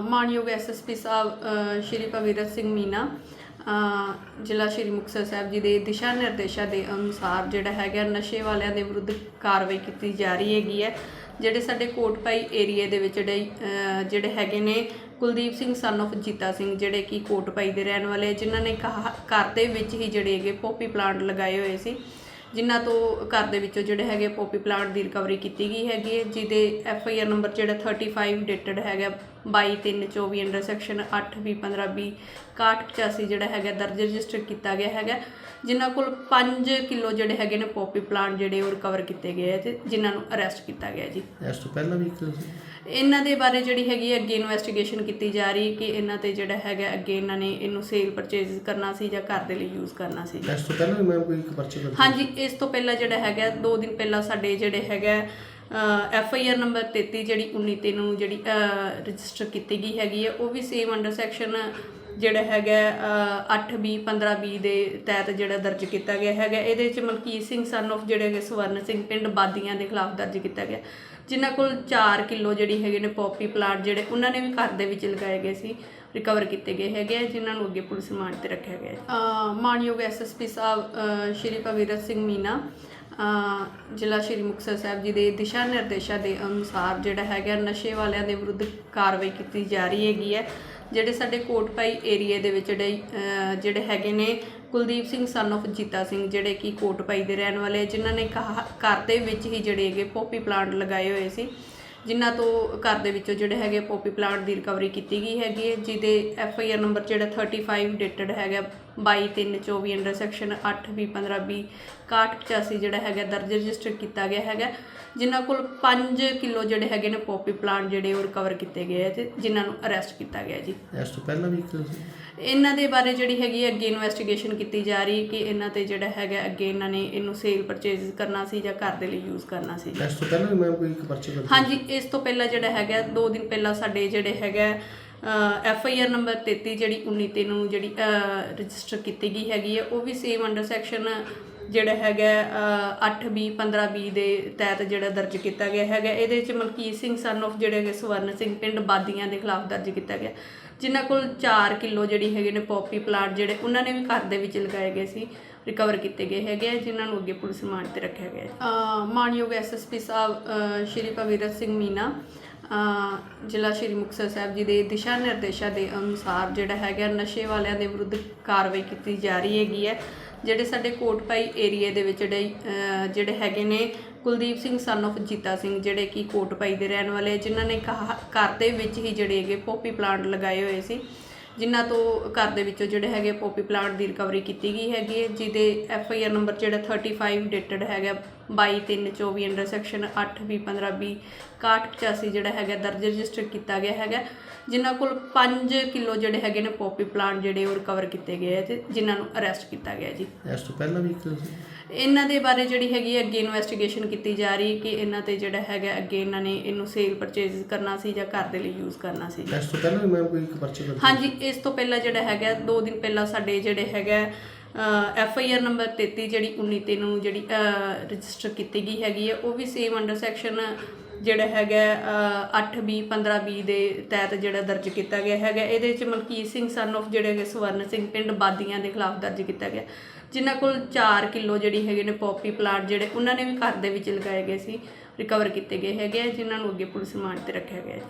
ਅ, ਮਾਣਯੋਗ ਐਸਐਸਪੀ ਸਾਹਿਬ ਸ਼੍ਰੀ ਭਗੀਰਥ ਸਿੰਘ ਮੀਨਾ ਜ਼ਿਲ੍ਹਾ ਸ਼੍ਰੀ ਮੁਕਤਸਰ ਸਾਹਿਬ ਜੀ ਦੇ ਦਿਸ਼ਾ ਨਿਰਦੇਸ਼ਾਂ ਦੇ ਅਨੁਸਾਰ ਜਿਹੜਾ ਹੈਗਾ ਨਸ਼ੇ ਵਾਲਿਆਂ ਦੇ ਵਿਰੁੱਧ ਕਾਰਵਾਈ ਕੀਤੀ ਜਾ ਰਹੀ ਹੈਗੀ ਹੈ। ਜਿਹੜੇ ਸਾਡੇ ਕੋਟਪਾਈ ਏਰੀਆ ਦੇ ਵਿੱਚ ਜਿਹੜੇ ਜਿਹੜੇ ਹੈਗੇ ਨੇ ਕੁਲਦੀਪ ਸਿੰਘ ਸਨ of ਜੀਤਾ ਸਿੰਘ ਜਿਹੜੇ ਕਿ ਕੋਟਪਾਈ ਦੇ ਰਹਿਣ ਵਾਲੇ ਜਿਨ੍ਹਾਂ ਨੇ ਕਹਾ- ਘਰ ਦੇ ਵਿੱਚ ਹੀ ਜਿਹੜੇ ਹੈਗੇ ਪੋਪੀ ਪਲਾਂਟ ਲਗਾਏ ਹੋਏ ਸੀ। ਜਿਨ੍ਹਾਂ ਤੋਂ ਘਰ ਦੇ ਵਿੱਚੋਂ ਜਿਹੜੇ ਹੈਗੇ ਪੋਪੀ ਪਲਾਂਟ ਦੀ ਰਿਕਵਰੀ ਕੀਤੀ ਗਈ ਹੈਗੀ ਹੈ ਜਿਹਦੇ ਐਫ ਆਈ ਆਰ ਨੰਬਰ ਜਿਹੜਾ 35 ਡੇਟਡ ਹੈਗਾ 22/3/24 ਅੰਡਰ ਸੈਕਸ਼ਨ 8/15/20 6185 ਜਿਹੜਾ ਹੈਗਾ ਦਰਜ ਰਜਿਸਟਰ ਕੀਤਾ ਗਿਆ ਹੈਗਾ। ਜਿਨ੍ਹਾਂ ਕੋਲ 5 ਕਿਲੋ ਜਿਹੜੇ ਹੈਗੇ ਨੇ ਪੋਪੀ ਪਲਾਂਟ ਜਿਹੜੇ ਉਹ ਰਿਕਵਰ ਕੀਤੇ ਗਏ ਤੇ ਜਿਨ੍ਹਾਂ ਨੂੰ ਅਰੈਸਟ ਕੀਤਾ ਗਿਆ ਜੀ। ਇਸ ਤੋਂ ਪਹਿਲਾਂ ਵੀ ਇਹਨਾਂ ਦੇ ਬਾਰੇ ਜਿਹੜੀ ਹੈਗੀ ਅੱਗੇ ਇਨਵੈਸਟੀਗੇਸ਼ਨ ਕੀਤੀ ਜਾ ਰਹੀ ਕਿ ਇਹਨਾਂ ਤੇ ਜਿਹੜਾ ਹੈਗਾ ਅੱਗੇ ਇਹਨਾਂ ਨੇ ਇਹਨੂੰ ਸੇਲ ਪਰਚੇਜ਼ ਕਰਨਾ ਸੀ ਜਾਂ ਘਰ ਦੇ ਲਈ ਯੂਜ਼ ਕਰਨਾ ਸੀ। ਇਸ ਤੋਂ ਪਹਿਲਾਂ ਵੀ ਮੈਂ ਕੋਈ ਇੱਕ ਪਰਚੇ ਹਾਂਜੀ ਇਸ ਤੋਂ ਪਹਿਲਾਂ ਜਿਹੜਾ ਹੈਗਾ 2 ਦਿਨ ਪਹਿਲਾਂ ਸਾਡੇ ਜਿਹੜੇ ਹੈਗਾ ਐਫ ਆਈ ਆਰ ਨੰਬਰ 33 ਜਿਹੜੀ 19 ਤੇ ਨੂੰ ਜਿਹੜੀ ਰਜਿਸਟਰ ਕੀਤੀ ਗਈ ਹੈਗੀ ਹੈ ਉਹ ਵੀ ਸੇਮ ਅੰਡਰ ਸੈਕਸ਼ਨ ਜਿਹੜਾ ਹੈਗਾ 8 ਬੀ 15 ਬੀ ਦੇ ਤਹਿਤ ਜਿਹੜਾ ਦਰਜ ਕੀਤਾ ਗਿਆ ਹੈਗਾ। ਇਹਦੇ ਵਿੱਚ ਮਲਕੀਤ ਸਿੰਘ ਸਨ of ਜਿਹੜੇ ਹੈਗੇ ਸਵਰਨ ਸਿੰਘ ਪਿੰਡ ਬਾਦੀਆਂ ਦੇ ਖਿਲਾਫ ਦਰਜ ਕੀਤਾ ਗਿਆ। ਜਿਨ੍ਹਾਂ ਕੋਲ 4 ਕਿਲੋ ਜਿਹੜੀ ਹੈਗੇ ਨੇ ਪੋਪੀ ਪਲਾਂਟ ਜਿਹੜੇ ਉਹਨਾਂ ਨੇ ਵੀ ਘਰ ਦੇ ਵਿੱਚ ਲਗਾਏ ਗਏ ਸੀ ਰਿਕਵਰ ਕੀਤੇ ਗਏ ਹੈਗੇ ਆ, ਜਿਨ੍ਹਾਂ ਨੂੰ ਅੱਗੇ ਪੁਲਿਸ ਰਿਮਾਂਡ ਤੇ ਰੱਖਿਆ ਗਿਆ ਹੈ। ਅ, ਮਾਣਯੋਗ ਐਸਐਸਪੀ ਸਾਹਿਬ ਸ਼੍ਰੀ ਭਗੀਰਥ ਸਿੰਘ ਮੀਨਾ ਜ਼ਿਲ੍ਹਾ ਸ਼੍ਰੀ ਮੁਕਤਸਰ ਸਾਹਿਬ ਜੀ ਦੇ ਦਿਸ਼ਾ ਨਿਰਦੇਸ਼ਾਂ ਦੇ ਅਨੁਸਾਰ ਜਿਹੜਾ ਹੈਗਾ ਨਸ਼ੇ ਵਾਲਿਆਂ ਦੇ ਵਿਰੁੱਧ ਕਾਰਵਾਈ ਕੀਤੀ ਜਾ ਰਹੀ ਹੈਗੀ ਹੈ। ਜਿਹੜੇ ਸਾਡੇ ਕੋਟਪਾਈ ਏਰੀਆ ਦੇ ਵਿੱਚ ਜਿਹੜੇ ਜਿਹੜੇ ਹੈਗੇ ਨੇ ਕੁਲਦੀਪ ਸਿੰਘ ਸਨ of ਜੀਤਾ ਸਿੰਘ, ਜਿਹੜੇ ਕਿ ਕੋਟਪਾਈ ਦੇ ਰਹਿਣ ਵਾਲੇ ਜਿਨ੍ਹਾਂ ਨੇ ਕਹਾ- ਘਰ ਦੇ ਵਿੱਚ ਹੀ ਜਿਹੜੇ ਹੈਗੇ ਪੋਪੀ ਪਲਾਂਟ ਲਗਾਏ ਹੋਏ ਸੀ। ਜਿਨ੍ਹਾਂ ਤੋਂ ਘਰ ਦੇ ਵਿੱਚੋਂ ਜਿਹੜੇ ਹੈਗੇ ਪੋਪੀ ਪਲਾਂਟ ਦੀ ਰਿਕਵਰੀ ਕੀਤੀ ਗਈ ਹੈਗੀ ਹੈ, ਜਿਹਦੇ ਐਫ ਆਈ ਆਰ ਨੰਬਰ ਜਿਹੜਾ 35 ਡੇਟਡ ਹੈਗਾ 22/3/24 ਅੰਡਰ ਸੈਕਸ਼ਨ 8/15/20 6185 ਜਿਹੜਾ ਹੈਗਾ ਦਰਜ ਰਜਿਸਟਰ ਕੀਤਾ ਗਿਆ ਹੈਗਾ। ਜਿਨ੍ਹਾਂ ਕੋਲ 5 ਕਿਲੋ ਜਿਹੜੇ ਹੈਗੇ ਨੇ ਪੋਪੀ ਪਲਾਂਟ ਜਿਹੜੇ ਉਹ ਰਿਕਵਰ ਕੀਤੇ ਗਏ ਹੈ ਤੇ ਜਿਨ੍ਹਾਂ ਨੂੰ ਅਰੈਸਟ ਕੀਤਾ ਗਿਆ ਜੀ। ਇਸ ਤੋਂ ਪਹਿਲਾਂ ਵੀ ਇਹਨਾਂ ਦੇ ਬਾਰੇ ਜਿਹੜੀ ਹੈਗੀ ਅੱਗੇ ਇਨਵੈਸਟੀਗੇਸ਼ਨ ਕੀਤੀ ਜਾ ਰਹੀ ਕਿ ਇਹਨਾਂ ਤੇ ਜਿਹੜਾ ਹੈਗਾ ਅੱਗੇ ਇਹਨਾਂ ਨੇ ਇਹਨੂੰ ਸੇਲ ਪਰਚੇਜ਼ ਕਰਨਾ ਸੀ ਜਾਂ ਘਰ ਦੇ ਲਈ ਯੂਜ਼ ਕਰਨਾ ਸੀ। ਇਸ ਤੋਂ ਪਹਿਲਾਂ ਵੀ ਮੈਂ ਕੋਈ ਇੱਕ ਪਰਚੇ ਹਾਂਜੀ ਇਸ ਤੋਂ ਪਹਿਲਾਂ ਜਿਹੜਾ ਹੈਗਾ 2 ਦਿਨ ਪਹਿਲਾਂ ਸਾਡੇ ਜਿਹੜੇ ਹੈਗਾ ਐਫ ਆਈ ਆਰ ਨੰਬਰ 33 ਜਿਹੜੀ 19 ਤੇ ਨੂੰ ਜਿਹੜੀ ਰਜਿਸਟਰ ਕੀਤੀ ਗਈ ਹੈਗੀ ਹੈ ਉਹ ਵੀ ਸੇਮ ਅੰਡਰ ਸੈਕਸ਼ਨ ਜਿਹੜਾ ਹੈਗਾ 8 ਬੀ 15 ਬੀ ਦੇ ਤਹਿਤ ਜਿਹੜਾ ਦਰਜ ਕੀਤਾ ਗਿਆ ਹੈਗਾ। ਇਹਦੇ ਵਿੱਚ ਮਲਕੀਤ ਸਿੰਘ ਸਨ of ਜਿਹੜੇ ਹੈਗੇ ਸਵਰਨ ਸਿੰਘ ਪਿੰਡ ਬਾਦੀਆਂ ਦੇ ਖਿਲਾਫ ਦਰਜ ਕੀਤਾ ਗਿਆ। ਜਿਨ੍ਹਾਂ ਕੋਲ 4 ਕਿਲੋ ਜਿਹੜੀ ਹੈਗੇ ਨੇ ਪੋਪੀ ਪਲਾਂਟ ਜਿਹੜੇ ਉਹਨਾਂ ਨੇ ਵੀ ਘਰ ਦੇ ਵਿੱਚ ਲਗਾਏ ਗਏ ਸੀ ਰਿਕਵਰ ਕੀਤੇ ਗਏ ਹੈਗੇ ਆ, ਜਿਨ੍ਹਾਂ ਨੂੰ ਅੱਗੇ ਪੁਲਿਸ ਰਿਮਾਂਡ ਤੇ ਰੱਖਿਆ ਗਿਆ ਹੈ। ਅ, ਮਾਣਯੋਗ ਐਸਐਸਪੀ ਸਾਹਿਬ ਸ਼੍ਰੀ ਭਗੀਰਥ ਸਿੰਘ ਮੀਨਾ ਜ਼ਿਲ੍ਹਾ ਸ਼੍ਰੀ ਮੁਕਤਸਰ ਸਾਹਿਬ ਜੀ ਦੇ ਦਿਸ਼ਾ ਨਿਰਦੇਸ਼ਾਂ ਦੇ ਅਨੁਸਾਰ ਜਿਹੜਾ ਹੈਗਾ ਨਸ਼ੇ ਵਾਲਿਆਂ ਦੇ ਵਿਰੁੱਧ ਕਾਰਵਾਈ ਕੀਤੀ ਜਾ ਰਹੀ ਹੈਗੀ ਹੈ। ਜਿਹੜੇ ਸਾਡੇ ਕੋਟਪਾਈ ਏਰੀਆ ਦੇ ਵਿੱਚ ਜਿਹੜੇ ਜਿਹੜੇ ਹੈਗੇ ਨੇ ਕੁਲਦੀਪ ਸਿੰਘ ਸਨ of ਜੀਤਾ ਸਿੰਘ, ਜਿਹੜੇ ਕਿ ਕੋਟਪਾਈ ਦੇ ਰਹਿਣ ਵਾਲੇ ਜਿਨ੍ਹਾਂ ਨੇ ਕਹਾ- ਘਰ ਦੇ ਵਿੱਚ ਹੀ ਜਿਹੜੇ ਹੈਗੇ ਪੋਪੀ ਪਲਾਂਟ ਲਗਾਏ ਹੋਏ ਸੀ। ਜਿਨ੍ਹਾਂ ਤੋਂ ਘਰ ਦੇ ਵਿੱਚੋਂ ਜਿਹੜੇ ਹੈਗੇ ਪੋਪੀ ਪਲਾਂਟ ਦੀ ਰਿਕਵਰੀ ਕੀਤੀ ਗਈ ਹੈਗੀ ਹੈ, ਜਿਹਦੇ ਐਫ ਆਈ ਆਰ ਨੰਬਰ ਜਿਹੜਾ 35 ਡੇਟਡ ਹੈਗਾ 22/3/24 ਅੰਡਰ ਸੈਕਸ਼ਨ 8/15/20 6185 ਜਿਹੜਾ ਹੈਗਾ ਦਰਜ ਰਜਿਸਟਰ ਕੀਤਾ ਗਿਆ ਹੈਗਾ ਜਿਨ੍ਹਾਂ ਕੋਲ 5 ਕਿਲੋ ਜਿਹੜੇ ਹੈਗੇ ਨੇ ਪੋਪੀ ਪਲਾਂਟ ਜਿਹੜੇ ਉਹ ਰਿਕਵਰ ਕੀਤੇ ਗਏ ਹੈ ਤੇ ਜਿਨ੍ਹਾਂ ਨੂੰ ਅਰੈਸਟ ਕੀਤਾ ਗਿਆ ਜੀ। ਇਸ ਤੋਂ ਪਹਿਲਾਂ ਵੀ ਇਹਨਾਂ ਦੇ ਬਾਰੇ ਜਿਹੜੀ ਹੈਗੀ ਅੱਗੇ ਇਨਵੈਸਟੀਗੇਸ਼ਨ ਕੀਤੀ ਜਾ ਰਹੀ ਕਿ ਇਹਨਾਂ ਤੇ ਜਿਹੜਾ ਹੈਗਾ ਅੱਗੇ ਇਹਨਾਂ ਨੇ ਇਹਨੂੰ ਸੇਲ ਪਰਚੇਜ਼ ਕਰਨਾ ਸੀ ਜਾਂ ਘਰ ਦੇ ਲਈ ਯੂਜ਼ ਕਰਨਾ ਸੀ। ਇਸ ਤੋਂ ਪਹਿਲਾਂ ਵੀ ਮੈਂ ਕੋਈ ਇੱਕ ਪਰਚੇ ਹਾਂਜੀ ਇਸ ਤੋਂ ਪਹਿਲਾਂ ਜਿਹੜਾ ਹੈਗਾ 2 ਦਿਨ ਪਹਿਲਾਂ ਸਾਡੇ ਜਿਹੜੇ ਹੈਗਾ ਐਫ ਆਈ ਆਰ ਨੰਬਰ 33 ਜਿਹੜੀ 19 ਤੇ ਨੂੰ ਜਿਹੜੀ ਰਜਿਸਟਰ ਕੀਤੀ ਗਈ ਹੈਗੀ ਹੈ ਉਹ ਵੀ ਸੇਮ ਅੰਡਰ ਸੈਕਸ਼ਨ ਜਿਹੜਾ ਹੈਗਾ 8 ਬੀ 15 ਬੀ ਦੇ ਤਹਿਤ ਜਿਹੜਾ ਦਰਜ ਕੀਤਾ ਗਿਆ ਹੈਗਾ। ਇਹਦੇ ਵਿੱਚ ਮਲਕੀਤ ਸਿੰਘ ਸਨ of ਜਿਹੜੇ ਹੈਗੇ ਸਵਰਨ ਸਿੰਘ ਪਿੰਡ ਬਾਦੀਆਂ ਦੇ ਖਿਲਾਫ ਦਰਜ ਕੀਤਾ ਗਿਆ। ਜਿਨ੍ਹਾਂ ਕੋਲ 4 ਕਿਲੋ ਜਿਹੜੀ ਹੈਗੇ ਨੇ ਪੋਪੀ ਪਲਾਂਟ ਜਿਹੜੇ ਉਹਨਾਂ ਨੇ ਵੀ ਘਰ ਦੇ ਵਿੱਚ ਲਗਾਏ ਗਏ ਸੀ ਰਿਕਵਰ ਕੀਤੇ ਗਏ ਹੈਗੇ ਆ, ਜਿਨ੍ਹਾਂ ਨੂੰ ਅੱਗੇ ਪੁਲਿਸ ਰਿਮਾਂਡ ਤੇ ਰੱਖਿਆ ਗਿਆ